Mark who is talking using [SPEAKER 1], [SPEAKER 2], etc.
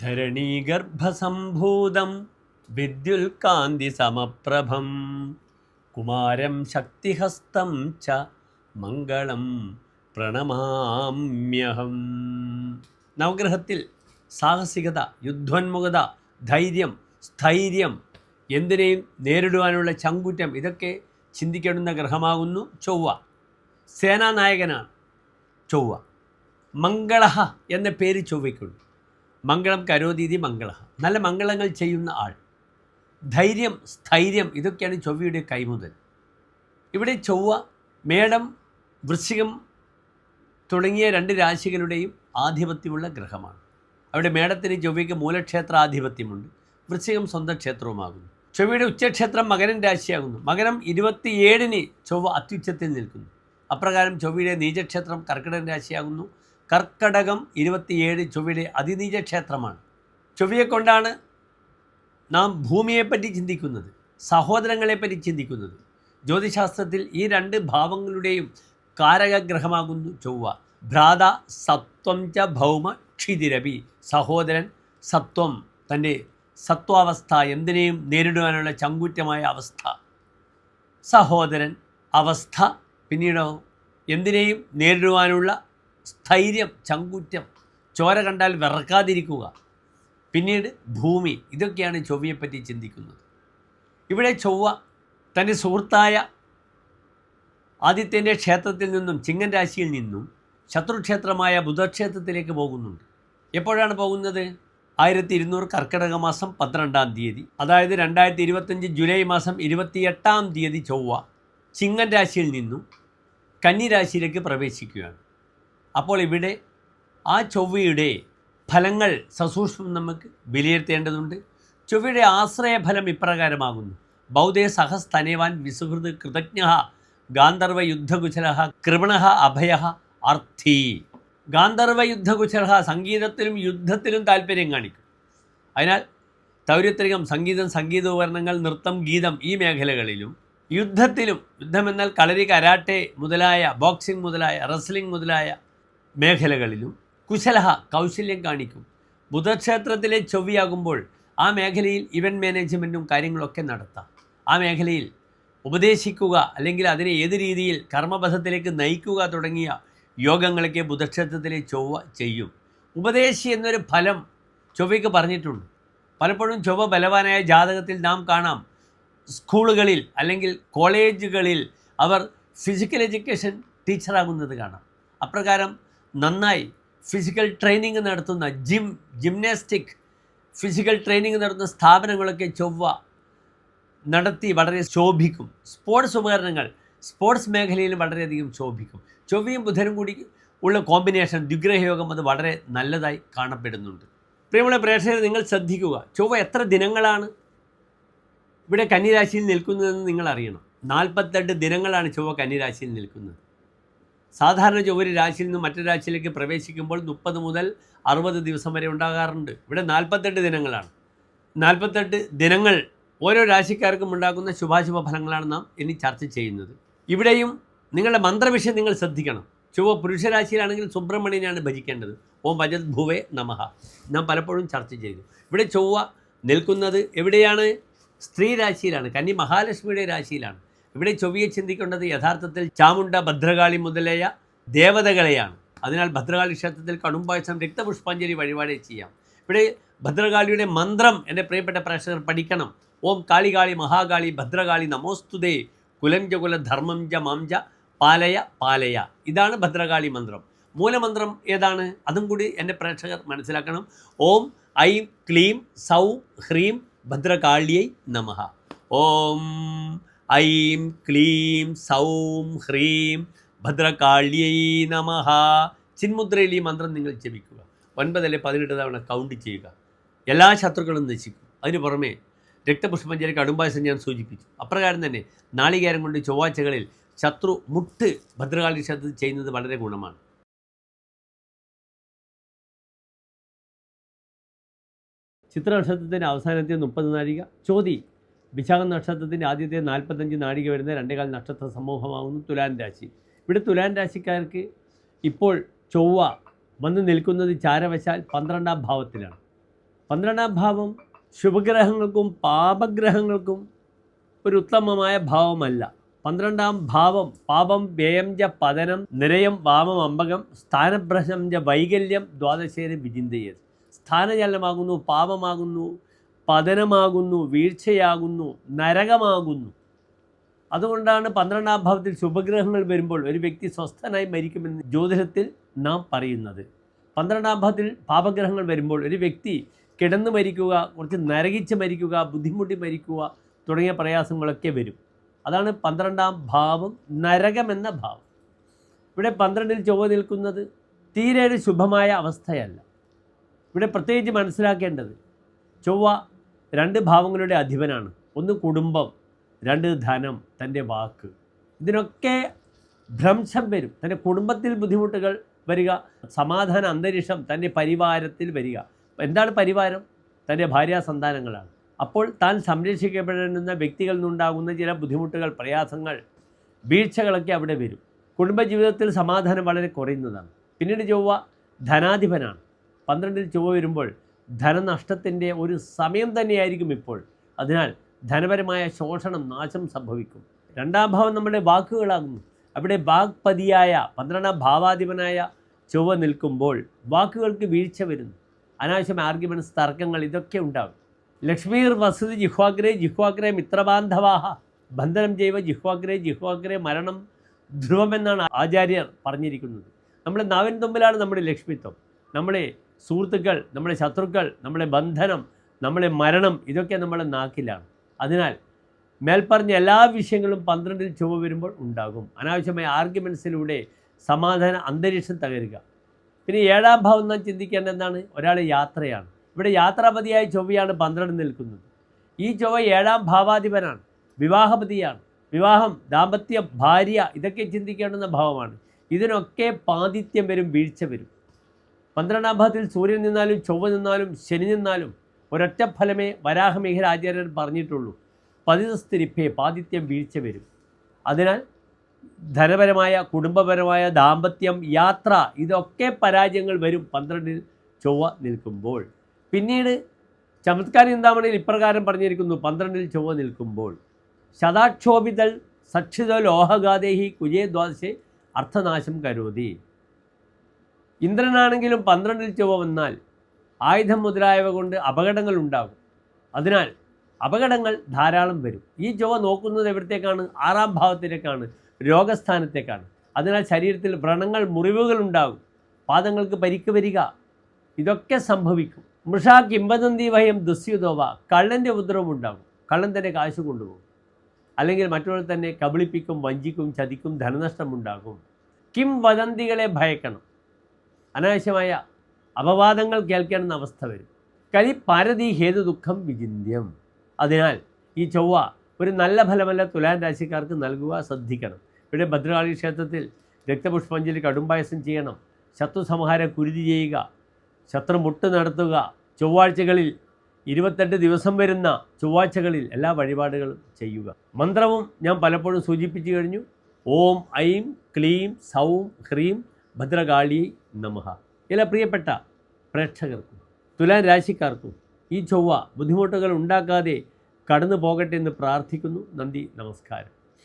[SPEAKER 1] ധരണീഗർഭസംഭൂതം വിദ്യുൽകാന്തി സമപ്രഭം കുമാരം ശക്തിഹസ്തം ച മംഗളം പ്രണമാമ്യഹം. നവഗ്രഹത്തിൽ സാഹസികത യുദ്ധോന്മുഖത ധൈര്യം സ്ഥൈര്യം എന്തിനേയും നേരിടുവാനുള്ള ചങ്കുറ്റം ഇതൊക്കെ ചിന്തിക്കേണ്ടുന്ന ഗ്രഹമാകുന്നു ചൊവ്വ. സേനാനായകനാണ് ചൊവ്വ. മംഗള എന്ന പേര് ചൊവ്വയ്ക്കുണ്ട്. മംഗളം കരോതീതി മംഗള. നല്ല മംഗളങ്ങൾ ചെയ്യുന്ന ആൾ. ധൈര്യം സ്ഥൈര്യം ഇതൊക്കെയാണ് ചൊവ്വയുടെ കൈമുതൽ ഇവിടെ ചൊവ്വ മേടം വൃശ്ചികം തുടങ്ങിയ രണ്ട് രാശികളുടെയും ആധിപത്യമുള്ള ഗ്രഹമാണ്. അവിടെ മേടത്തിന് ചൊവ്വയ്ക്ക് മൂലക്ഷേത്ര ആധിപത്യമുണ്ട്. വൃശ്ചികം സ്വന്തം ക്ഷേത്രവുമാകുന്നു. ചൊവ്വയുടെ ഉച്ചക്ഷേത്രം മകരൻ രാശിയാകുന്നു. മകരം ഇരുപത്തിയേഴിന് ചൊവ്വ അത്യുച്ചത്തിൽ നിൽക്കുന്നു. അപ്രകാരം ചൊവ്വയുടെ നീചക്ഷേത്രം കർക്കിടകൻ രാശിയാകുന്നു. കർക്കടകം ഇരുപത്തിയേഴ് ചൊവ്വയുടെ അതിനീജ ക്ഷേത്രമാണ്. ചൊവ്വയെ കൊണ്ടാണ് നാം ഭൂമിയെപ്പറ്റി ചിന്തിക്കുന്നത് സഹോദരങ്ങളെപ്പറ്റി ചിന്തിക്കുന്നത്. ജ്യോതിശാസ്ത്രത്തിൽ ഈ രണ്ട് ഭാവങ്ങളുടെയും കാരകഗ്രഹമാകുന്നു ചൊവ്വ. ഭ്രാത സത്വം ച ഭൗമ ക്ഷിതിരവി സഹോദരൻ സത്വം തന്റെ സത്വാവസ്ഥ എന്തിനേയും നേരിടുവാനുള്ള ചങ്കൂറ്റമായ അവസ്ഥ. സഹോദരൻ അവസ്ഥ പിന്നീടോ എന്തിനേയും നേരിടുവാനുള്ള സ്ഥൈര്യം ചങ്കുറ്റം ചോര കണ്ടാൽ വിറക്കാതിരിക്കുക. പിന്നീട് ഭൂമി ഇതൊക്കെയാണ് ചൊവ്വയെപ്പറ്റി ചിന്തിക്കുന്നത്. ഇവിടെ ചൊവ്വ തന്റെ സുഹൃത്തായ ആദിത്യന്റെ ക്ഷേത്രത്തിൽ നിന്നും ചിങ്ങൻ രാശിയിൽ നിന്നും ശത്രുക്ഷേത്രമായ ബുധക്ഷേത്രത്തിലേക്ക് പോകുന്നുണ്ട്. എപ്പോഴാണ് പോകുന്നത്? ആയിരത്തി ഇരുന്നൂറ് കർക്കിടക മാസം പന്ത്രണ്ടാം തീയതി. അതായത് രണ്ടായിരത്തി ഇരുപത്തഞ്ച് ജൂലൈ മാസം ഇരുപത്തിയെട്ടാം തീയതി ചൊവ്വ ചിങ്ങൻ രാശിയിൽ നിന്നും കന്നിരാശിയിലേക്ക് പ്രവേശിക്കുകയാണ്. അപ്പോൾ ഇവിടെ ആ ചൊവ്വയുടെ ഫലങ്ങൾ സസൂക്ഷ്മം നമുക്ക് വിലയിരുത്തേണ്ടതുണ്ട്. ചൊവ്വയുടെ ആശ്രയഫലം ഇപ്രകാരമാകുന്നു. ബൗദ്ധേ സഹസ്തനേവാൻ വിസുഹൃത് കൃതജ്ഞ ഗാന്ധർവ യുദ്ധകുശല കൃപണ അഭയ അർത്ഥി. ഗാന്ധർവ യുദ്ധകുശല സംഗീതത്തിലും യുദ്ധത്തിലും താല്പര്യം കാണിക്കും. അതിനാൽ തൗര്യത്രികം സംഗീതം സംഗീതോപകരണങ്ങൾ നൃത്തം ഗീതം ഈ മേഖലകളിലും യുദ്ധത്തിലും യുദ്ധമെന്നാൽ കളരി കരാട്ടെ മുതലായ ബോക്സിംഗ് മുതലായ റെസ്ലിംഗ് മുതലായ മേഖലകളിലും കുശലഹ കൗശല്യം കാണിക്കും. ബുധക്ഷേത്രത്തിലെ ചൊവ്വയാകുമ്പോൾ ആ മേഖലയിൽ ഇവന്റ് മാനേജ്മെന്റും കാര്യങ്ങളൊക്കെ നടത്താം. ആ മേഖലയിൽ ഉപദേശിക്കുക അല്ലെങ്കിൽ അതിനെ ഏത് രീതിയിൽ കർമ്മപഥത്തിലേക്ക് നയിക്കുക തുടങ്ങിയ യോഗങ്ങളൊക്കെ ബുധക്ഷേത്രത്തിലെ ചൊവ്വ ചെയ്യും. ഉപദേശി എന്നൊരു ഫലം ചൊവ്വയ്ക്ക് പറഞ്ഞിട്ടുണ്ട്. പലപ്പോഴും ചൊവ്വ ബലവാനായ ജാതകത്തിൽ നാം കാണാം. സ്കൂളുകളിൽ അല്ലെങ്കിൽ കോളേജുകളിൽ അവർ ഫിസിക്കൽ എഡ്യൂക്കേഷൻ ടീച്ചറാകുന്നത് കാണാം. അപ്രകാരം നന്നായി. ഫിസിക്കൽ ട്രെയിനിങ് നടത്തുന്ന ജിം ജിംനാസ്റ്റിക് ഫിസിക്കൽ ട്രെയിനിങ് നടത്തുന്ന സ്ഥാപനങ്ങളൊക്കെ ചൊവ്വ നടത്തി വളരെ ശോഭിക്കും. സ്പോർട്സ് ഉപകരണങ്ങൾ സ്പോർട്സ് മേഖലയിൽ വളരെയധികം ശോഭിക്കും. ചൊവ്വയും ബുധനും കൂടി ഉള്ള കോമ്പിനേഷൻ ദുഗ്രഹയോഗം അത് വളരെ നല്ലതായി കാണപ്പെടുന്നുണ്ട്. പ്രിയമുള്ള പ്രേക്ഷകരെ നിങ്ങൾ ശ്രദ്ധിക്കുക. ചൊവ്വ എത്ര ദിനങ്ങളാണ് ഇവിടെ കന്നിരാശിയിൽ നിൽക്കുന്നതെന്ന് നിങ്ങൾ അറിയണം നാൽപ്പത്തെട്ട് ദിനങ്ങളാണ് ചൊവ്വ കന്നിരാശിയിൽ നിൽക്കുന്നത്. സാധാരണ ഒരു രാശിയിൽ നിന്ന് മറ്റൊരു രാശിയിലേക്ക് പ്രവേശിക്കുമ്പോൾ മുപ്പത് മുതൽ അറുപത് ദിവസം വരെ ഉണ്ടാകാറുണ്ട്. ഇവിടെ നാൽപ്പത്തെട്ട് ദിനങ്ങളാണ്. നാൽപ്പത്തെട്ട് ദിനങ്ങൾ ഓരോ രാശിക്കാർക്കും ഉണ്ടാക്കുന്ന ശുഭാശുഭ ഫലങ്ങളാണ് നാം ഇനി ചർച്ച ചെയ്യുന്നത്. ഇവിടെയും നിങ്ങളുടെ മന്ത്രവിഷയം നിങ്ങൾ ശ്രദ്ധിക്കണം. ചൊവ്വ പുരുഷരാശിയിലാണെങ്കിൽ സുബ്രഹ്മണ്യനാണ് ഭജിക്കേണ്ടത്. ഓം ഭജത് ഭുവേ നമഹ നാം പലപ്പോഴും ചർച്ച ചെയ്തു. ഇവിടെ ചൊവ്വ നിൽക്കുന്നത് എവിടെയാണ്? സ്ത്രീ രാശിയിലാണ്. കന്നി മഹാലക്ഷ്മിയുടെ രാശിയിലാണ്. ഇവിടെ ചൊവ്വയെ ചിന്തിക്കേണ്ടത് യഥാർത്ഥത്തിൽ ചാമുണ്ട ഭദ്രകാളി മുതലായ ദേവതകളെയാണ്. അതിനാൽ ഭദ്രകാളി ക്ഷേത്രത്തിൽ കടുംപായസം രക്തപുഷ്പാഞ്ജലി വഴിപാട് ചെയ്യാം. ഇവിടെ ഭദ്രകാളിയുടെ മന്ത്രം എന്റെ പ്രിയപ്പെട്ട പ്രേക്ഷകർ പഠിക്കണം. ഓം കാളികാളി മഹാകാളി ഭദ്രകാളി നമോസ്തുതേ. കുലം ജ കുല ധർമ്മം ജ മാം ജ പാലയ പാലയ. ഇതാണ് ഭദ്രകാളി മന്ത്രം. മൂലമന്ത്രം ഏതാണ്? അതും കൂടി എന്റെ പ്രേക്ഷകർ മനസ്സിലാക്കണം. ഓം ഐ ക്ലീം സൗ ഹ്രീം ഭദ്രകാളിയൈ നമഃ ഓം ഐം ക്ലീം സൗം ഹ്രീം ഭദ്രകാള്യൈ നമ. ചിന്മുദ്രയിൽ ഈ മന്ത്രം നിങ്ങൾ ജപിക്കുക. ഒൻപതല്ലേ പതിനെട്ട് തവണ കൗണ്ട് ചെയ്യുക. എല്ലാ ശത്രുക്കളും നശിക്കും. അതിന് പുറമേ രക്തപുഷ്പഞ്ചരി അടുമ്പായസം ഞാൻ സൂചിപ്പിച്ചു. അപ്രകാരം തന്നെ നാളികേരം കൊണ്ട് ചൊവ്വാഴ്ചകളിൽ ശത്രു മുട്ട് ഭദ്രകാളി ക്ഷേത്രത്തിൽ ചെയ്യുന്നത് വളരെ ഗുണമാണ്. വിശാഖം നക്ഷത്രത്തിന്റെ ആദ്യത്തെ നാൽപ്പത്തഞ്ച് നാഴിക വരുന്ന രണ്ടേകാൽ നക്ഷത്ര സമൂഹമാകുന്നു തുലാൻ രാശി. ഇവിടെ തുലാൻ രാശിക്കാർക്ക് ഇപ്പോൾ ചൊവ്വ വന്ന് നിൽക്കുന്നത് ചാരവശാൽ പന്ത്രണ്ടാം ഭാവത്തിലാണ്. പന്ത്രണ്ടാം ഭാവം ശുഭഗ്രഹങ്ങൾക്കും പാപഗ്രഹങ്ങൾക്കും ഒരു ഉത്തമമായ ഭാവമല്ല. പന്ത്രണ്ടാം ഭാവം പാപം വ്യയം ച പതനം നിരയം വാമം അമ്പകം സ്ഥാനഭ്രശം ച വൈകല്യം ദ്വാദശേന വിചിന്തയത് സ്ഥാനചലനമാകുന്നു പാപമാകുന്നു പതനമാകുന്നു വീഴ്ചയാകുന്നു നരകമാകുന്നു. അതുകൊണ്ടാണ് പന്ത്രണ്ടാം ഭാവത്തിൽ ശുഭഗ്രഹങ്ങൾ വരുമ്പോൾ ഒരു വ്യക്തി സ്വസ്ഥനായി മരിക്കുമെന്ന് ജ്യോതിഷത്തിൽ നാം പറയുന്നത്. പന്ത്രണ്ടാം ഭാവത്തിൽ പാപഗ്രഹങ്ങൾ വരുമ്പോൾ ഒരു വ്യക്തി കിടന്നു മരിക്കുക കുറച്ച് നരകിച്ച് മരിക്കുക ബുദ്ധിമുട്ടി മരിക്കുക തുടങ്ങിയ പ്രയാസങ്ങളൊക്കെ വരും. അതാണ് പന്ത്രണ്ടാം ഭാവം നരകമെന്ന ഭാവം. ഇവിടെ പന്ത്രണ്ടിൽ ചൊവ്വ നിൽക്കുന്നത് തീരെ ഒരു ശുഭമായ അവസ്ഥയല്ല. ഇവിടെ പ്രത്യേകിച്ച് മനസ്സിലാക്കേണ്ടത് ചൊവ്വ രണ്ട് ഭാവങ്ങളുടെ അധിപനാണ്. ഒന്ന് കുടുംബം രണ്ട് ധനം തന്റെ വാക്ക്. ഇതിനൊക്കെ ഭ്രംശം വരും. തന്റെ കുടുംബത്തിൽ ബുദ്ധിമുട്ടുകൾ വരിക സമാധാന അന്തരീക്ഷം തന്റെ പരിവാരത്തിൽ വരിക. എന്താണ് പരിവാരം? തന്റെ ഭാര്യാസന്താനങ്ങളാണ് അപ്പോൾ താൻ സംരക്ഷിക്കപ്പെടുന്ന വ്യക്തികളിൽ നിന്നുണ്ടാകുന്ന ചില ബുദ്ധിമുട്ടുകൾ പ്രയാസങ്ങൾ വീഴ്ചകളൊക്കെ അവിടെ വരും. കുടുംബജീവിതത്തിൽ സമാധാനം വളരെ കുറയുന്നതാണ്. പിന്നീട് ചൊവ്വ ധനാധിപനാണ്. പന്ത്രണ്ടിൽ ചൊവ്വ വരുമ്പോൾ ധനനഷ്ടത്തിന്റെ ഒരു സമയം തന്നെയായിരിക്കും ഇപ്പോൾ. അതിനാൽ ധനപരമായ ശോഷണം നാശം സംഭവിക്കും. രണ്ടാം ഭാവം നമ്മുടെ വാക്കുകളാകുന്നു. അവിടെ വാഗ്പതിയായ പന്ത്രണ്ടാം ഭാവാധിപനായ ചൊവ്വ നിൽക്കുമ്പോൾ വാക്കുകൾക്ക് വീഴ്ച വരുന്നു. അനാവശ്യം ആർഗ്യുമെന്റ്സ് തർക്കങ്ങൾ ഇതൊക്കെ ഉണ്ടാകും. ലക്ഷ്മീർ വസതി ജിഹ്വാഗ്രേ ജിഹ്വാഗ്രേ മിത്രബാന്ധവാഹ. ബന്ധനം ജൈവ ജിഹ്വാഗ്രേ ജിഹ്വാഗ്രേ മരണം ധ്രുവമെന്നാണ് ആചാര്യർ പറഞ്ഞിരിക്കുന്നത്. നമ്മുടെ നാവിൻ തുമ്പിലാണ് നമ്മുടെ ലക്ഷ്മിത്വം. നമ്മളെ സുഹൃത്തുക്കൾ നമ്മുടെ ശത്രുക്കൾ നമ്മുടെ ബന്ധനം നമ്മുടെ മരണം ഇതൊക്കെ നമ്മുടെ നാക്കിലാണ്. അതിനാൽ മേൽപ്പറഞ്ഞ എല്ലാ വിഷയങ്ങളും പന്ത്രണ്ടിൽ ചുവ വരുമ്പോൾ ഉണ്ടാകും. അനാവശ്യമായ ആർഗ്യുമെൻസിലൂടെ സമാധാന അന്തരീക്ഷം തകരുക. പിന്നെ ഏഴാം ഭാവം നാം ചിന്തിക്കേണ്ട എന്താണ്? ഒരാൾ യാത്രയാണ്. ഇവിടെ യാത്രാപതിയായ ചൊവ്വയാണ് പന്ത്രണ്ട് നിൽക്കുന്നത്. ഈ ചൊവ്വ ഏഴാം ഭാവാധിപനാണ് വിവാഹപതിയാണ്. വിവാഹം ദാമ്പത്യം ഭാര്യ ഇതൊക്കെ ചിന്തിക്കേണ്ടുന്ന ഭാവമാണ്. ഇതിനൊക്കെ പാതിത്യം വരും വീഴ്ച വരും. പന്ത്രണ്ടാം ഭാഗത്തിൽ സൂര്യൻ നിന്നാലും ചൊവ്വ നിന്നാലും ശനി നിന്നാലും ഒരൊറ്റ ഫലമേ വരാഹമേഖല പറഞ്ഞിട്ടുള്ളൂ. പതിതസ്ഥിരിപ്പേ പാതിത്യം വീഴ്ച വരും. അതിനാൽ ധനപരമായ കുടുംബപരമായ ദാമ്പത്യം യാത്ര ഇതൊക്കെ പരാജയങ്ങൾ വരും പന്ത്രണ്ടിൽ ചൊവ്വ നിൽക്കുമ്പോൾ. പിന്നീട് ചമത്കാരി ചിന്താമണിയിൽ ഇപ്രകാരം പറഞ്ഞിരിക്കുന്നു പന്ത്രണ്ടിൽ ചൊവ്വ നിൽക്കുമ്പോൾ. ശതാക്ഷോഭിതൽ സക്ഷിത ലോഹഗാദേഹി കുജേ ദ്വാദശെ അർത്ഥനാശം കരോതി. ഇന്ദ്രനാണെങ്കിലും പന്ത്രണ്ടിൽ ചൊവ്വ വന്നാൽ ആയുധം മുതലായവ കൊണ്ട് അപകടങ്ങൾ ഉണ്ടാകും. അതിനാൽ അപകടങ്ങൾ ധാരാളം വരും. ഈ ചൊവ്വ നോക്കുന്നത് എവിടത്തേക്കാണ്? ആറാം ഭാവത്തിലേക്കാണ് രോഗസ്ഥാനത്തേക്കാണ്. അതിനാൽ ശരീരത്തിൽ വ്രണങ്ങൾ മുറിവുകൾ ഉണ്ടാകും. പാദങ്ങൾക്ക് പരിക്ക് വരിക ഇതൊക്കെ സംഭവിക്കും. മൃഷാ കിംബദന്തി വയം ദുസ്യുതോവ കള്ളന്റെ ഉപദ്രവം ഉണ്ടാകും. കള്ളൻ തന്നെ കാശ് കൊണ്ടുപോകും. അല്ലെങ്കിൽ മറ്റുള്ളവർ തന്നെ കബളിപ്പിക്കും വഞ്ചിക്കും ചതിക്കും ധനനഷ്ടമുണ്ടാകും കിം വദന്തികളെ ഭയക്കണം. അനാവശ്യമായ അപവാദങ്ങൾ കേൾക്കേണ്ടുന്ന അവസ്ഥ വരും. കലി പാരതി ഹേതു ദുഃഖം വിചിന്യം അതിനാൽ ഈ ചൊവ്വ ഒരു നല്ല ഫലമല്ല തുലാൻ രാശിക്കാർക്ക് നൽകുക ശ്രദ്ധിക്കണം. ഇവിടെ ഭദ്രകാളി ക്ഷേത്രത്തിൽ രക്തപുഷ്പാഞ്ജലി കടുംപായസം ചെയ്യണം. ശത്രു സംഹാരം കുരുതി ചെയ്യുക. ശത്രു മുട്ട് നടത്തുക. ചൊവ്വാഴ്ചകളിൽ ഇരുപത്തെട്ട് ദിവസം വരുന്ന ചൊവ്വാഴ്ചകളിൽ എല്ലാ വഴിപാടുകളും ചെയ്യുക. മന്ത്രവും ഞാൻ പലപ്പോഴും സൂചിപ്പിച്ചു കഴിഞ്ഞു. ഓം ഐം ക്ലീം സൗം ഹ്രീം ഭദ്രകാളി നമഃ. ചില പ്രിയപ്പെട്ട പ്രേക്ഷകർക്കും തുലാൻ രാശിക്കാർക്കും ഈ ചൊവ്വ ബുദ്ധിമുട്ടുകൾ ഉണ്ടാക്കാതെ കടന്നു പോകട്ടെ എന്ന് പ്രാർത്ഥിക്കുന്നു. നന്ദി നമസ്കാരം.